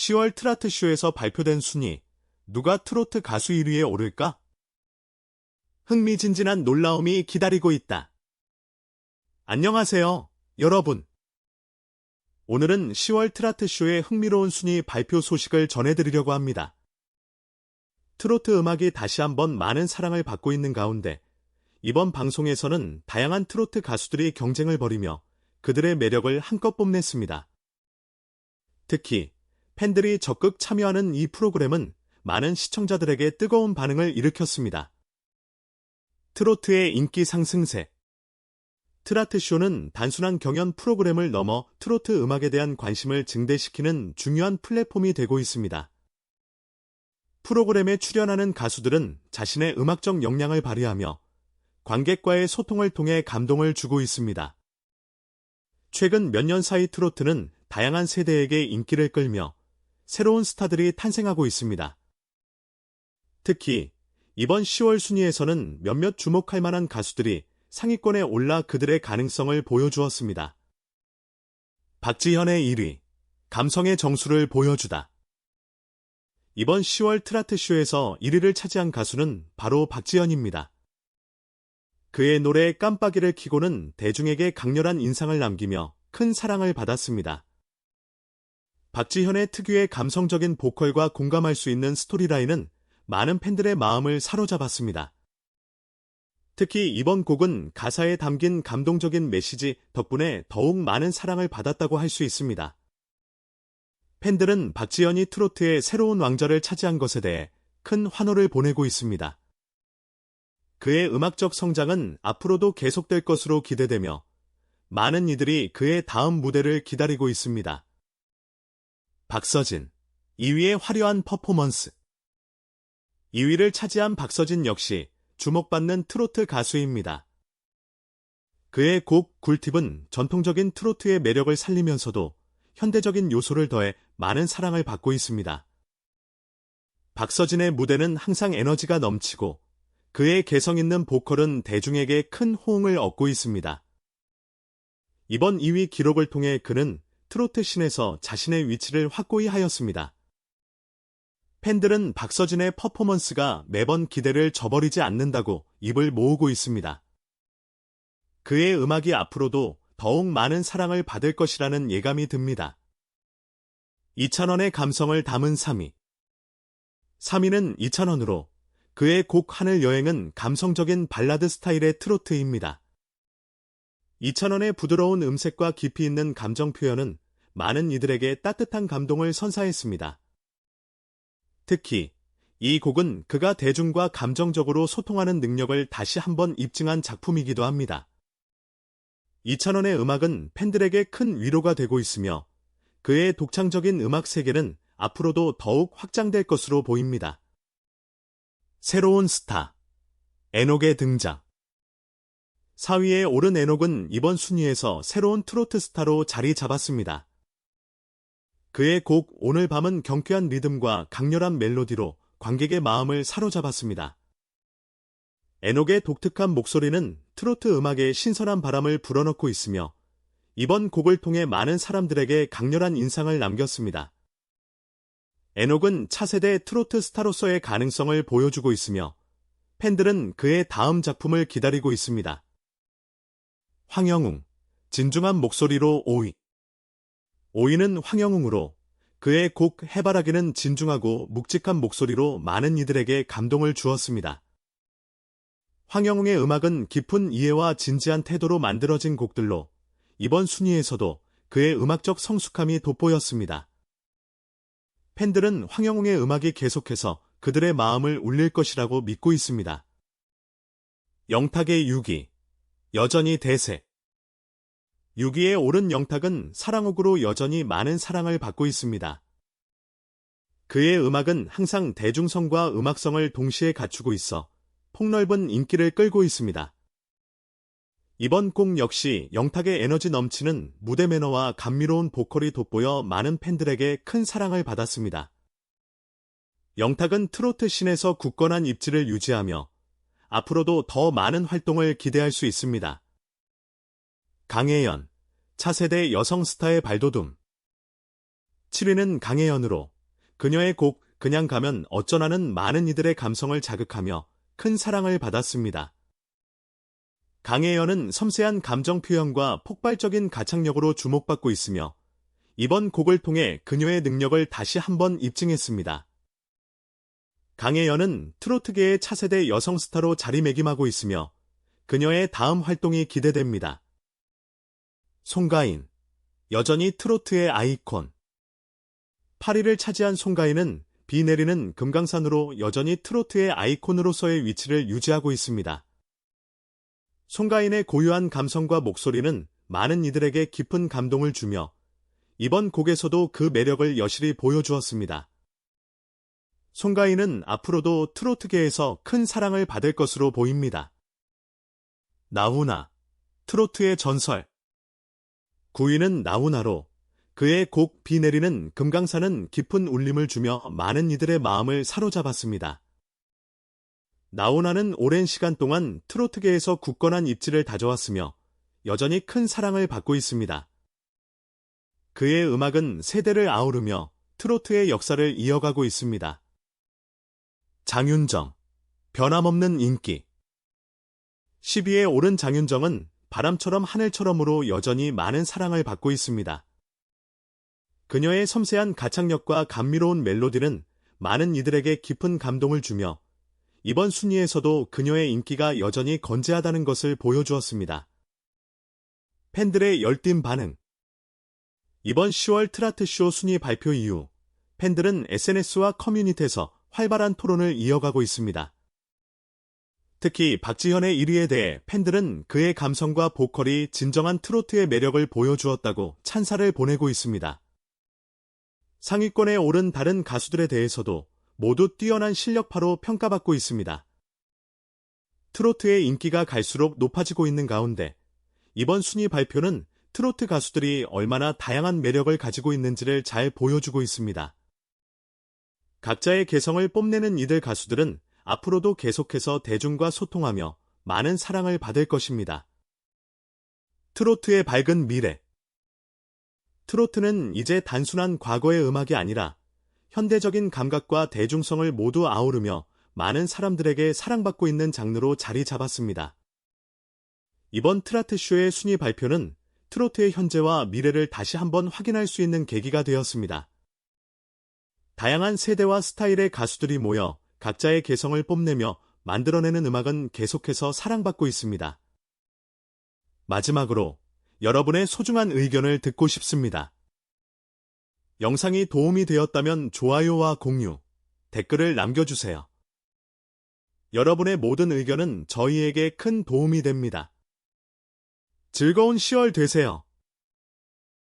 10월 트라트쇼에서 발표된 순위, 누가 트로트 가수 1위에 오를까? 흥미진진한 놀라움이 기다리고 있다. 안녕하세요, 여러분. 오늘은 10월 트라트쇼의 흥미로운 순위 발표 소식을 전해드리려고 합니다. 트로트 음악이 다시 한번 많은 사랑을 받고 있는 가운데 이번 방송에서는 다양한 트로트 가수들이 경쟁을 벌이며 그들의 매력을 한껏 뽐냈습니다. 특히 팬들이 적극 참여하는 이 프로그램은 많은 시청자들에게 뜨거운 반응을 일으켰습니다. 트로트의 인기 상승세 트라트쇼는 단순한 경연 프로그램을 넘어 트로트 음악에 대한 관심을 증대시키는 중요한 플랫폼이 되고 있습니다. 프로그램에 출연하는 가수들은 자신의 음악적 역량을 발휘하며 관객과의 소통을 통해 감동을 주고 있습니다. 최근 몇 년 사이 트로트는 다양한 세대에게 인기를 끌며 새로운 스타들이 탄생하고 있습니다. 특히 이번 10월 순위에서는 몇몇 주목할 만한 가수들이 상위권에 올라 그들의 가능성을 보여주었습니다. 박지현의 1위, 감성의 정수를 보여주다. 이번 10월 트라트쇼에서 1위를 차지한 가수는 바로 박지현입니다. 그의 노래 깜빡이를 키고는 대중에게 강렬한 인상을 남기며 큰 사랑을 받았습니다. 박지현의 특유의 감성적인 보컬과 공감할 수 있는 스토리라인은 많은 팬들의 마음을 사로잡았습니다. 특히 이번 곡은 가사에 담긴 감동적인 메시지 덕분에 더욱 많은 사랑을 받았다고 할 수 있습니다. 팬들은 박지현이 트로트의 새로운 왕좌를 차지한 것에 대해 큰 환호를 보내고 있습니다. 그의 음악적 성장은 앞으로도 계속될 것으로 기대되며 많은 이들이 그의 다음 무대를 기다리고 있습니다. 박서진 2위의 화려한 퍼포먼스 2위를 차지한 박서진 역시 주목받는 트로트 가수입니다. 그의 곡 굴팁은 전통적인 트로트의 매력을 살리면서도 현대적인 요소를 더해 많은 사랑을 받고 있습니다. 박서진의 무대는 항상 에너지가 넘치고 그의 개성 있는 보컬은 대중에게 큰 호응을 얻고 있습니다. 이번 2위 기록을 통해 그는 트로트 신에서 자신의 위치를 확고히 하였습니다. 팬들은 박서진의 퍼포먼스가 매번 기대를 저버리지 않는다고 입을 모으고 있습니다. 그의 음악이 앞으로도 더욱 많은 사랑을 받을 것이라는 예감이 듭니다. 2,000원의 감성을 담은 3위 3위는 2,000원으로 그의 곡 하늘 여행은 감성적인 발라드 스타일의 트로트입니다. 2,000원의 부드러운 음색과 깊이 있는 감정 표현은 많은 이들에게 따뜻한 감동을 선사했습니다. 특히 이 곡은 그가 대중과 감정적으로 소통하는 능력을 다시 한번 입증한 작품이기도 합니다. 2,000원의 음악은 팬들에게 큰 위로가 되고 있으며 그의 독창적인 음악 세계는 앞으로도 더욱 확장될 것으로 보입니다. 새로운 스타 에녹의 등장 4위에 오른 에녹은 이번 순위에서 새로운 트로트 스타로 자리 잡았습니다. 그의 곡 오늘 밤은 경쾌한 리듬과 강렬한 멜로디로 관객의 마음을 사로잡았습니다. 에녹의 독특한 목소리는 트로트 음악에 신선한 바람을 불어넣고 있으며 이번 곡을 통해 많은 사람들에게 강렬한 인상을 남겼습니다. 에녹은 차세대 트로트 스타로서의 가능성을 보여주고 있으며 팬들은 그의 다음 작품을 기다리고 있습니다. 황영웅, 진중한 목소리로 5위. 5위는 황영웅으로 그의 곡 해바라기는 진중하고 묵직한 목소리로 많은 이들에게 감동을 주었습니다. 황영웅의 음악은 깊은 이해와 진지한 태도로 만들어진 곡들로 이번 순위에서도 그의 음악적 성숙함이 돋보였습니다. 팬들은 황영웅의 음악이 계속해서 그들의 마음을 울릴 것이라고 믿고 있습니다. 영탁의 6위, 여전히 대세. 6위에 오른 영탁은 사랑옥으로 여전히 많은 사랑을 받고 있습니다. 그의 음악은 항상 대중성과 음악성을 동시에 갖추고 있어 폭넓은 인기를 끌고 있습니다. 이번 곡 역시 영탁의 에너지 넘치는 무대 매너와 감미로운 보컬이 돋보여 많은 팬들에게 큰 사랑을 받았습니다. 영탁은 트로트 씬에서 굳건한 입지를 유지하며 앞으로도 더 많은 활동을 기대할 수 있습니다. 강혜연, 차세대 여성 스타의 발돋움 7위는 강혜연으로 그녀의 곡 그냥 가면 어쩌나는 많은 이들의 감성을 자극하며 큰 사랑을 받았습니다. 강혜연은 섬세한 감정 표현과 폭발적인 가창력으로 주목받고 있으며 이번 곡을 통해 그녀의 능력을 다시 한번 입증했습니다. 강혜연은 트로트계의 차세대 여성 스타로 자리매김하고 있으며 그녀의 다음 활동이 기대됩니다. 송가인 여전히 트로트의 아이콘 8위를 차지한 송가인은 비 내리는 금강산으로 여전히 트로트의 아이콘으로서의 위치를 유지하고 있습니다. 송가인의 고유한 감성과 목소리는 많은 이들에게 깊은 감동을 주며 이번 곡에서도 그 매력을 여실히 보여주었습니다. 송가인은 앞으로도 트로트계에서 큰 사랑을 받을 것으로 보입니다. 나훈아, 트로트의 전설 9위는 나훈아로 그의 곡 비 내리는 금강산은 깊은 울림을 주며 많은 이들의 마음을 사로잡았습니다. 나훈아는 오랜 시간 동안 트로트계에서 굳건한 입지를 다져왔으며 여전히 큰 사랑을 받고 있습니다. 그의 음악은 세대를 아우르며 트로트의 역사를 이어가고 있습니다. 장윤정, 변함없는 인기 10위에 오른 장윤정은 바람처럼 하늘처럼으로 여전히 많은 사랑을 받고 있습니다. 그녀의 섬세한 가창력과 감미로운 멜로디는 많은 이들에게 깊은 감동을 주며 이번 순위에서도 그녀의 인기가 여전히 건재하다는 것을 보여주었습니다. 팬들의 열띤 반응 이번 10월 트라트쇼 순위 발표 이후 팬들은 SNS와 커뮤니티에서 활발한 토론을 이어가고 있습니다. 특히 박지현의 1위에 대해 팬들은 그의 감성과 보컬이 진정한 트로트의 매력을 보여주었다고 찬사를 보내고 있습니다. 상위권에 오른 다른 가수들에 대해서도 모두 뛰어난 실력파로 평가받고 있습니다. 트로트의 인기가 갈수록 높아지고 있는 가운데 이번 순위 발표는 트로트 가수들이 얼마나 다양한 매력을 가지고 있는지를 잘 보여주고 있습니다. 각자의 개성을 뽐내는 이들 가수들은 앞으로도 계속해서 대중과 소통하며 많은 사랑을 받을 것입니다. 트로트의 밝은 미래 트로트는 이제 단순한 과거의 음악이 아니라 현대적인 감각과 대중성을 모두 아우르며 많은 사람들에게 사랑받고 있는 장르로 자리 잡았습니다. 이번 트라트쇼의 순위 발표는 트로트의 현재와 미래를 다시 한번 확인할 수 있는 계기가 되었습니다. 다양한 세대와 스타일의 가수들이 모여 각자의 개성을 뽐내며 만들어내는 음악은 계속해서 사랑받고 있습니다. 마지막으로 여러분의 소중한 의견을 듣고 싶습니다. 영상이 도움이 되었다면 좋아요와 공유, 댓글을 남겨주세요. 여러분의 모든 의견은 저희에게 큰 도움이 됩니다. 즐거운 10월 되세요.